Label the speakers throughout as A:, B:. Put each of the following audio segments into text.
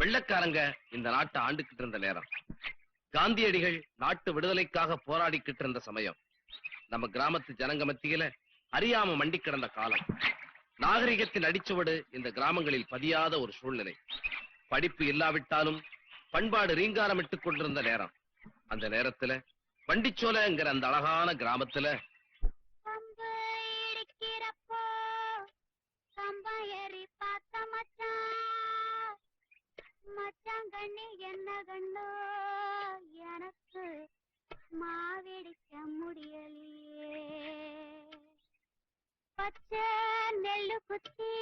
A: வெள்ளக்காரங்க இந்த நாட்டை ஆண்டுகிட்டு இருந்த நேரம். காந்தியடிகள் நாட்டு விடுதலைக்காக போராடிக்கிட்டு இருந்த சமயம். நம்ம கிராமத்து ஜனங்க மத்தியில அறியாம மண்டி கிடந்த காலம். நாகரிகத்தின் அடிச்சுவடு இந்த கிராமங்களில் பதியாத ஒரு சூழ்நிலை. படிப்பு இல்லாவிட்டாலும் பண்பாடு ரீங்காரமிட்டுக் கொண்டிருந்த நேரம். அந்த நேரத்துல வண்டிச்சோலைங்கிற அந்த அழகான கிராமத்துல
B: கண்ணி என்ன கண்ணோ எனக்கு மாவிடிக்க முடியலையே. பச்சை நெல்லு குத்தி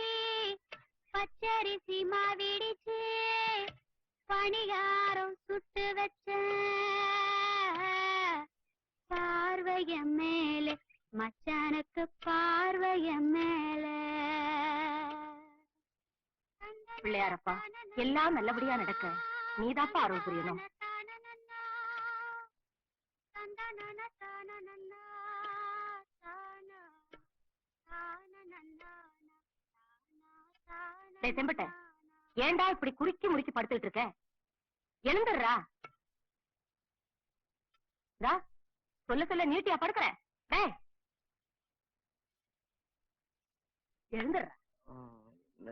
B: பச்சரிசி மாவிடிச்சு பணிகாரம் சுட்டு வச்ச பார்வைய மேல மச்சானுக்கு பார்வைய மேல.
C: பிள்ளையாரப்பா, எல்லாம் நல்லபடியா நடக்க. நீதாப்பா அருள் புரியணும். செம்பட்ட, ஏன்டா இப்படி குறுக்கி முறுக்கி படுத்துட்டு இருக்க? எழுந்துடுறா. சொல்ல சொல்ல நீட்டியா படுக்கிற? டேய். எழுந்துடுறா.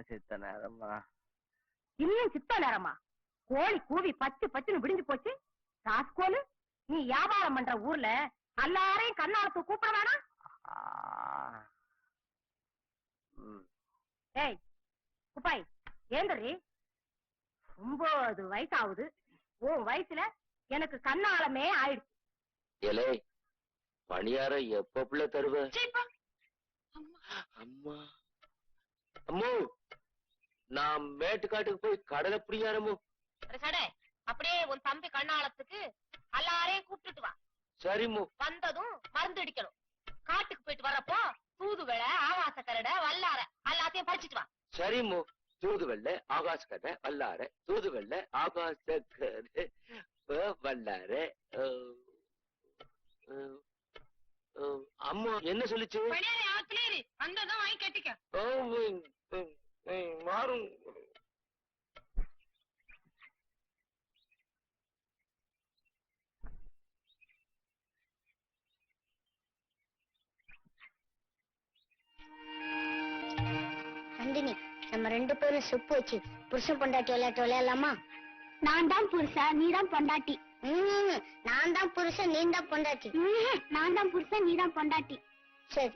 A: சித்த நேரமா
C: இன்னும் சித்த நேரமா? கோழி கூவி பத்து பத்துன்னு விடிஞ்சு போச்சு. ராஸ்கோலு நீ வியாபாரம் பண்ற ஊர்ல எல்லாரையும் கண்ணாலத்து கூப்பிட வேணாம். ஏய் குப்பாய் ஏந்தரி. ஒன்பது வயசு ஆகுது உன் வயசுல எனக்கு கண்ணாலமே ஆயிடுச்சு.
D: இலே பணியாரம் எப்ப பிள்ளை தருவ. அம்மா. அம்மோ. நான் மேட்டுக்காட்டுக்கு போய் கடலை பிடியாரமோ
C: சடே அப்படியே உன் தம்பி கண்ணாலத்துக்கு எல்லாரையும் கூப்பிட்டுட்டு வா.
D: சரிமோ
C: வந்ததும் மருந்து அடிக்கணும். காட்டுக்கு போயிட்டு வரப்போ தூதுவளை ஆவாச கரடை வல்லார எல்லாத்தையும் பறிச்சிட்டு வா.
D: சரிமோ தூதுவெள்ள ஆகாச கதை வல்லார. தூதுவெள்ள ஆகாச கதை வல்லார. அம்மா என்ன சொல்லுச்சு?
C: வந்ததும் வாங்கி கட்டிக்க.
D: மாறும்.
B: நம்ம ரெண்டு பேரும் சுப்பு வச்சு புருஷன் பொண்டாட்டி விளையாட்டு விளையாடலாமா? நான் தான் புருஷன் நீ தான் பொண்டாட்டி. நான் தான் புருஷன் நீ தான் பொண்டாட்டி. நான் தான் புருஷன் நீ தான் பொண்டாட்டி. சரி.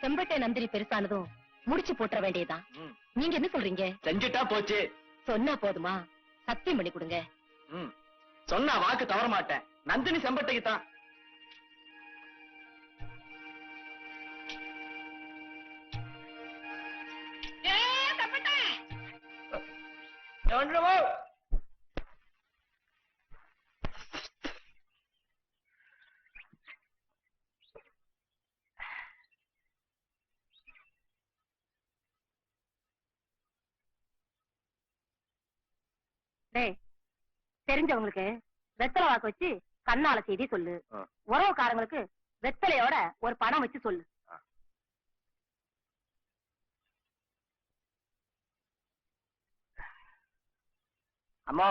C: செம்பட்டை நந்தினி பெருசானதும் முடிச்சு போட்டுற வேண்டியதுதான்
A: ம்.
C: நீங்க என்ன சொல்றீங்க?
A: செஞ்சுட்டா போச்சு.
C: சொன்னா போதுமா? சத்தியம் பண்ணி கொடுங்க.
A: சொன்னா வாக்கு தவற மாட்டேன் நந்தினி செம்பட்டைக்கு தான்
C: டேய் தெரிஞ்சவங்களுக்கு வெத்தலை வாக்கு வச்சு கண்ணால செய்தி சொல்லு. உறவுக்காரங்களுக்கு வெத்தலையோட ஒரு பணம் வச்சு சொல்லு.
D: அம்மா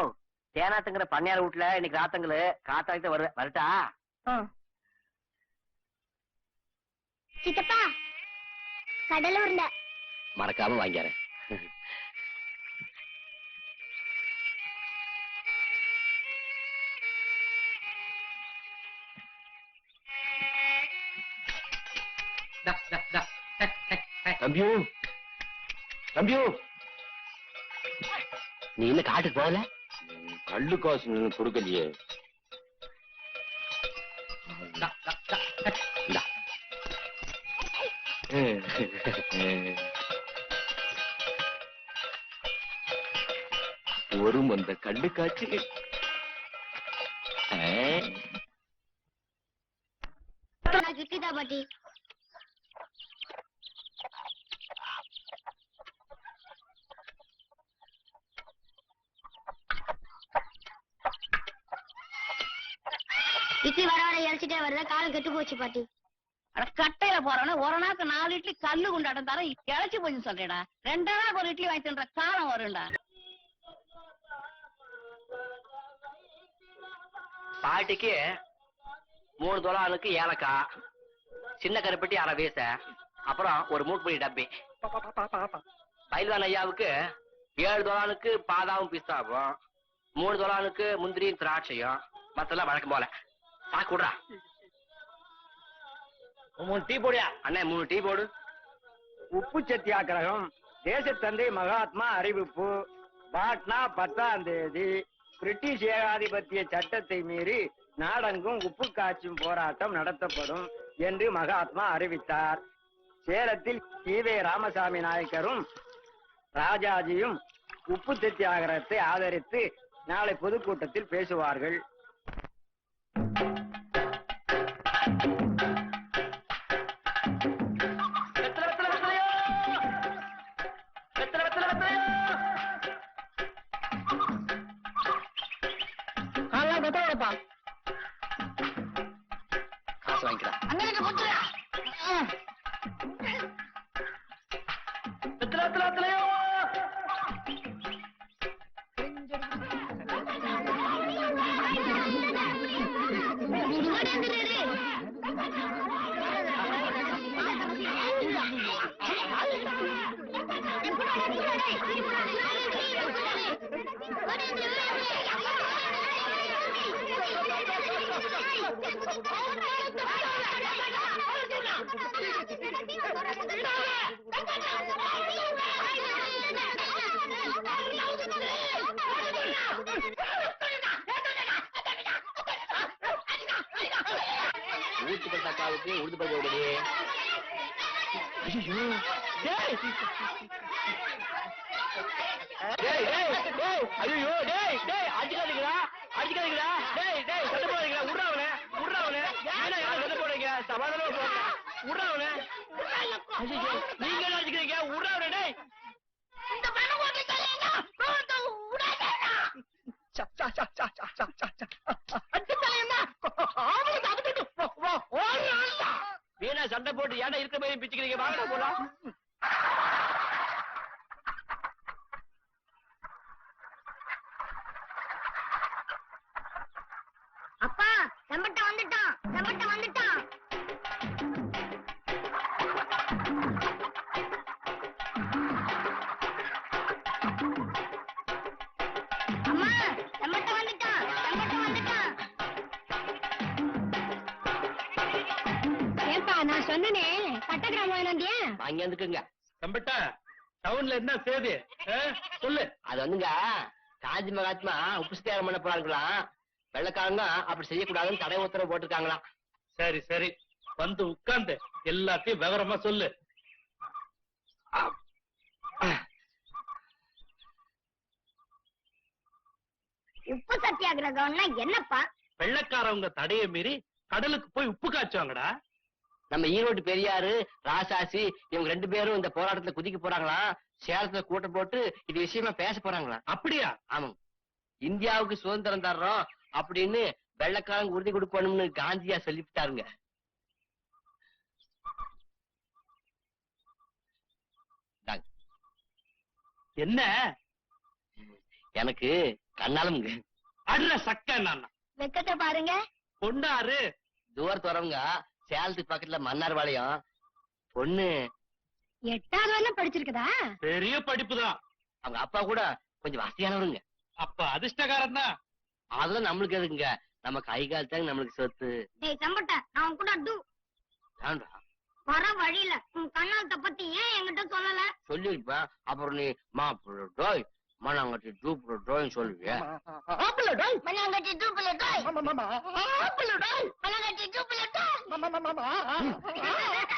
D: தேனாத்துங்கிற பண்ணையார் வீட்டுல இன்னைக்கு ராத்தங்களு காத்தாக்கிட்ட வருவேன் வரட்டா.
B: சித்தப்பா கடலூர்ல.
D: மறக்காம வாங்கிறேன் தம்பியூ தம்பியூ. நீ இன்னும் காட்டுக்கு போகல? கள்ளு காசு கொடுக்கலையே. ஒரு மந்த கள்ளு காய்ச்சி
B: கிட்டிதா பாட்டி. இட்லி வர வர இறைச்சிட்டே வருதா காலம் கெட்டு போச்சு பாட்டி.
E: அட கட்டையில போறவன ஒரு நாக்கு நாலு இட்லி கல்லு குண்டாட்டம் தர கிளச்சி போச்சு சொல்றேடா. ரெண்டா நாக்கு ஒரு இட்லி வாங்கி தின்ற காலம் வரும்டா.
F: பாட்டிக்கு மூணு தொலானுக்கு ஏலக்காய் சின்ன கருப்பட்டி அரை வீச அப்புறம் ஒரு மூக்குப்பொடி டப்பி. பயில்வான் ஐயாவுக்கு ஏழு தொலானுக்கு பாதாவும் பிஸ்தாவும் மூணு தொலானுக்கு முந்திரியும் திராட்சையும் மத்தெல்லாம் வழக்கம் போல. சாக்கு விடுறா. மூணு டீ போடியா? அண்ணே மூணு டீ போடு.
G: உப்பு சத்தியாகிரகம் தேசத்தந்தை மகாத்மா அறிவிப்பு. பாட்னா பத்தாம் தேதி. பிரிட்டிஷ் ஏகாதிபத்திய சட்டத்தை மீறி நாடெங்கும் உப்பு காய்ச்சும் போராட்டம் நடத்தப்படும் என்று மகாத்மா அறிவித்தார். சேலத்தில் ஈவே ராமசாமி நாயக்கரும் ராஜாஜியும் உப்பு சத்தியாகிரகத்தை ஆதரித்து நாளை பொதுக்கூட்டத்தில் பேசுவார்கள்.
F: வெத்தலை, வெத்தலை, உழுது டேய். டேய் ஐயோ டேய். டேய் அடிக்காதீங்கடா அடிக்காதீங்களா டேய் டேய். சண்டை போடாதீங்கடா. உட்றாவனே உட்றாவனே ஏன்னா யாரும் சண்டை போடுறீங்க சமாதானமா உட்றாவனே நீங்க என்ன அடிக்கிறீங்க உட்றாவனே டேய் வீணா சண்டை போட்டு ஏன்டா இருக்கிற மாதிரி பிச்சுக்கிறீங்க? வாங்கடா போலாம். வாங்கி வந்துக்குங்க
H: தம்பிட்ட டவுன்ல என்ன சேதி? சொல்லு.
F: அது வந்துங்க காஞ்சி மகாத்மா உப்பு சத்தியாகம் பண்ண போறாங்களாம் வெள்ளக்காரங்க அப்படி செய்யக்கூடாதுன்னு தடை உத்தரவு போட்டிருக்காங்களாம்.
H: சரி சரி. வந்து உட்கார்ந்து எல்லாத்தையும் விவரமா சொல்லு.
I: உப்பு சத்தியாகிரகம்னா என்னப்பா?
H: வெள்ளக்காரவங்க தடையை மீறி கடலுக்கு போய் உப்பு காய்ச்சுவாங்கடா.
F: நம்ம ஈரோடு பெரியாரு ராசாசி இவங்க ரெண்டு பேரும் இந்த போராட்டத்துல குதிக்க போறாங்களாம் சேலத்துல கூட்டம் போட்டு இது விஷயமா பேச போறாங்களாம்
H: அப்படியா?
F: ஆமாங்க இந்தியாவுக்கு சுதந்திரம் தர்றோம் அப்படின்னு வெள்ளக்காரங்க உறுதி கொடுக்கணும்னு காந்தியா சொல்லிவிட்டாருங்க.
H: என்ன?
F: எனக்கு கண்ணாலமுங்க.
H: அட்ர சக்க நான்.
I: வெக்கத்தை பாருங்க.
H: பொண்ணாரு
F: தூரத்து வரவங்க சேலத்துக்கு பக்கத்துல மன்னார்பாளையம். பொண்ணு.
I: எட்டாவது வரலாம் படிச்சிருக்குதா?
H: பெரிய படிப்பு தான்
F: அவங்க அப்பா கூட கொஞ்சம் வசதியானவருங்க.
H: அப்ப அதிர்ஷ்டகாரன் தான்
F: அதெல்லாம் நம்மளுக்கு எதுக்குங்க? நம்ம கை கால் தாங்க நம்மளுக்கு சொத்து.
I: டேய் செம்பட்ட நான் கூட டு.
F: வேண்டாம்
I: வர வழியில உன் கண்ணாலத்தை பத்தி ஏன் என்கிட்ட சொல்லல?
F: சொல்லிருப்பேன். அப்புறம் நீ மாப்பிள்ள டோய். மண்ணாங்கட்டி டூப்புல டோய்னு சொல்லுவிய?
I: மண்ணாங்கட்டி தூக்குல டாய் மண்ணாங்கட்டி தூக்குல டாய்